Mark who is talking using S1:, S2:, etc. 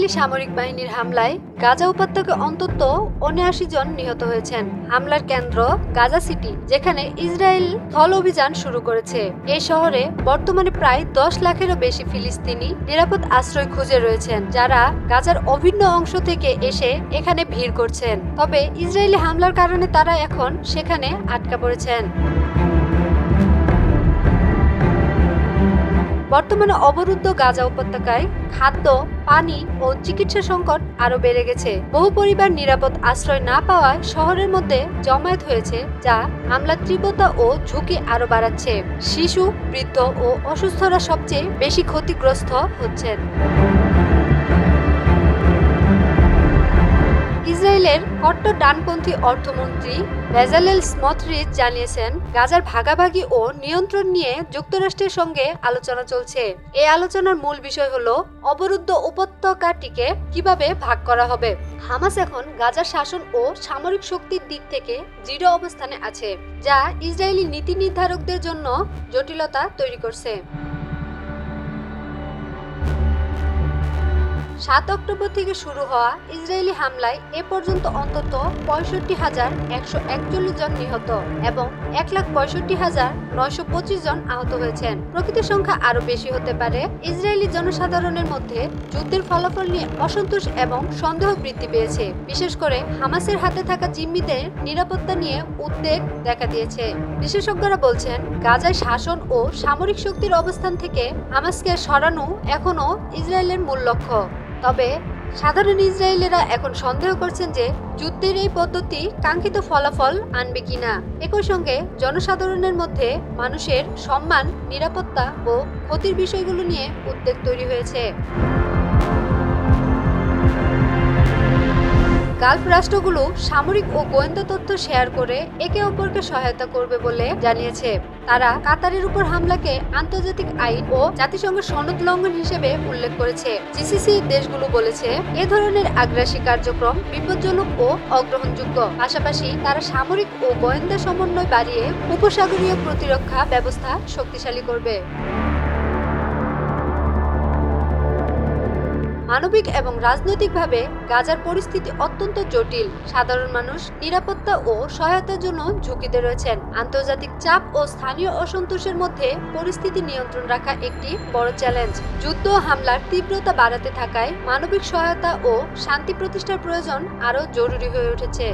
S1: Israeli সামরিক বাহিনীর হামলায় গাজা উপত্যকায় অন্তত উনআশি জন নিহত হয়েছেন। হামলার কেন্দ্র গাজা সিটি, যেখানে ইসরায়েল স্থল অভিযান শুরু করেছে। এই শহরে বর্তমানে প্রায় দশ লাখেরও বেশি ফিলিস্তিনি নিরাপদ আশ্রয় খুঁজে রয়েছেন, যারা গাজার অভিন্ন অংশ থেকে এসে এখানে ভিড় করছেন। তবে ইসরায়েলি হামলার কারণে তারা এখন সেখানে আটকা পড়েছেন। বর্তমানে অবরুদ্ধ গাজা উপত্যকায় খাদ্য, পানি ও চিকিৎসা সংকট আরও বেড়ে গেছে। বহু পরিবার নিরাপদ আশ্রয় না পাওয়ায় শহরের মধ্যে জমায়েত হয়েছে, যা হামলার তীব্রতা ও ঝুঁকি আরও বাড়াচ্ছে। শিশু, বৃদ্ধ ও অসুস্থরা সবচেয়ে বেশি ক্ষতিগ্রস্ত হচ্ছেন। ইসরায়েলের কট্টর ডানপন্থী অর্থমন্ত্রী বেজালেল স্মথরিচ জানিয়েছেন, গাজার ভাগাভাগি ও নিয়ন্ত্রণ নিয়ে যুক্তরাষ্ট্রের সঙ্গে আলোচনা চলছে। এই আলোচনার মূল বিষয় হল অবরুদ্ধ উপত্যকাটিকে কীভাবে ভাগ করা হবে। হামাস এখন গাজার শাসন ও সামরিক শক্তির দিক থেকে দৃঢ় অবস্থানে আছে, যা ইসরায়েলি নীতি নির্ধারকদের জন্য জটিলতা তৈরি করছে। সাত অক্টোবর থেকে শুরু হওয়া ইসরায়েলি হামলায় এ পর্যন্ত অন্তত পঁয়ষট্টি হাজার একশো একচল্লিশ জন নিহত এবং এক লাখ পঁয়ষট্টি হাজার নয়শো পঁচিশ জন আহত হয়েছেন। প্রকৃত সংখ্যা আরও বেশি হতে পারে। ইসরায়েলি জনসাধারণের মধ্যে যুদ্ধের ফলাফল নিয়ে অসন্তোষ এবং সন্দেহ বৃদ্ধি পেয়েছে। বিশেষ করে হামাসের হাতে থাকা জিম্মিদের নিরাপত্তা নিয়ে উদ্বেগ দেখা দিয়েছে। বিশেষজ্ঞরা বলছেন, গাজায় শাসন ও সামরিক শক্তির অবস্থান থেকে হামাসকে সরানো এখনও ইসরায়েলের মূল লক্ষ্য। তবে সাধারণ ইসরায়েলেরা এখন সন্দেহ করছেন যে যুদ্ধের এই পদ্ধতি কাঙ্ক্ষিত ফলাফল আনবে কিনা। একই সঙ্গে জনসাধারণের মধ্যে মানুষের সম্মান, নিরাপত্তা ও ক্ষতির বিষয়গুলো নিয়ে উদ্বেগ তৈরি হয়েছে। গালফ রাষ্ট্রগুলো সামরিক ও গোয়েন্দা তথ্য শেয়ার করে একে অপরকে সহায়তা করবে বলে জানিয়েছে। তারা কাতারের উপর হামলাকে আন্তর্জাতিক আইন ও জাতিসংঘের সনদ লঙ্ঘন হিসেবে উল্লেখ করেছে। জিসিসি দেশগুলো বলেছে, এ ধরনের আগ্রাসী কার্যক্রম বিপজ্জনক ও অগ্রহণযোগ্য। পাশাপাশি তারা সামরিক ও গোয়েন্দা সমন্বয় বাড়িয়ে উপসাগরীয় প্রতিরক্ষা ব্যবস্থা শক্তিশালী করবে। মানবিক এবং রাজনৈতিকভাবে গাজার পরিস্থিতি অত্যন্ত জটিল। সাধারণ মানুষ নিরাপত্তা ও সহায়তার জন্য ঝুঁকিতে রয়েছেন। আন্তর্জাতিক চাপ ও স্থানীয় অসন্তোষের মধ্যে পরিস্থিতি নিয়ন্ত্রণ রাখা একটি বড় চ্যালেঞ্জ। যুদ্ধ হামলার তীব্রতা বাড়াতে থাকায় মানবিক সহায়তা ও শান্তি প্রতিষ্ঠার প্রয়োজন আরও জরুরি হয়ে উঠেছে।